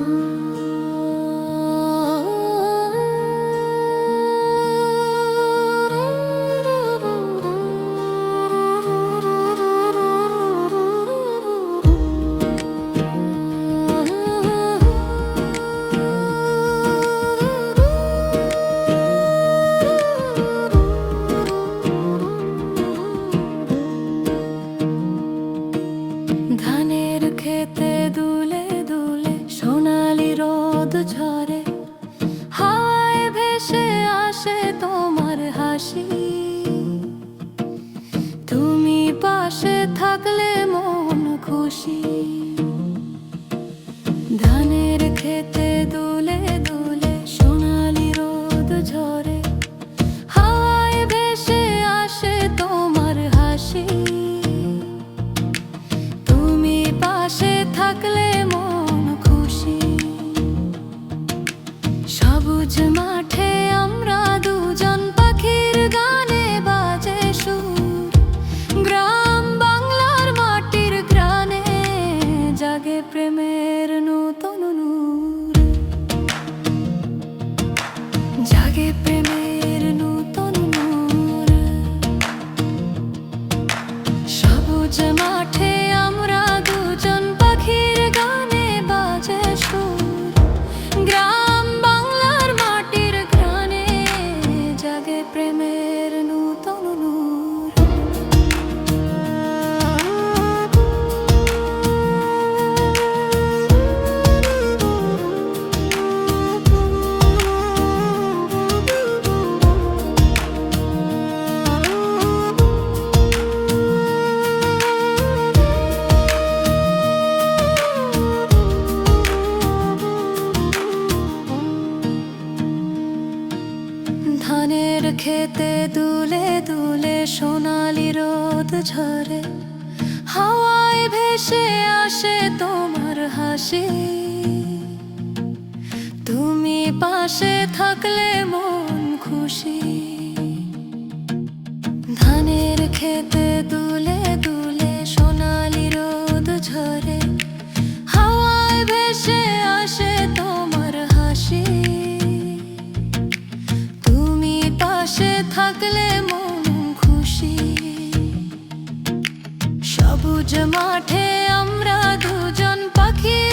ধানের ঝরে হাওয়ায় ভেসে আসে তোমার হাসি। তুমি পাশে থাকলে মন খুশি। ধানের খেতে দুলে দুলে সোনালি রোদ ঝরে ধানের খেতে দুলে দুলে সোনালি রোদ ঝরে। হাওয়ায় ভেসে আসে তোমার হাসি। তুমি পাশে থাকলে মন খুশি। মাঠে আমরা দুজন পাখি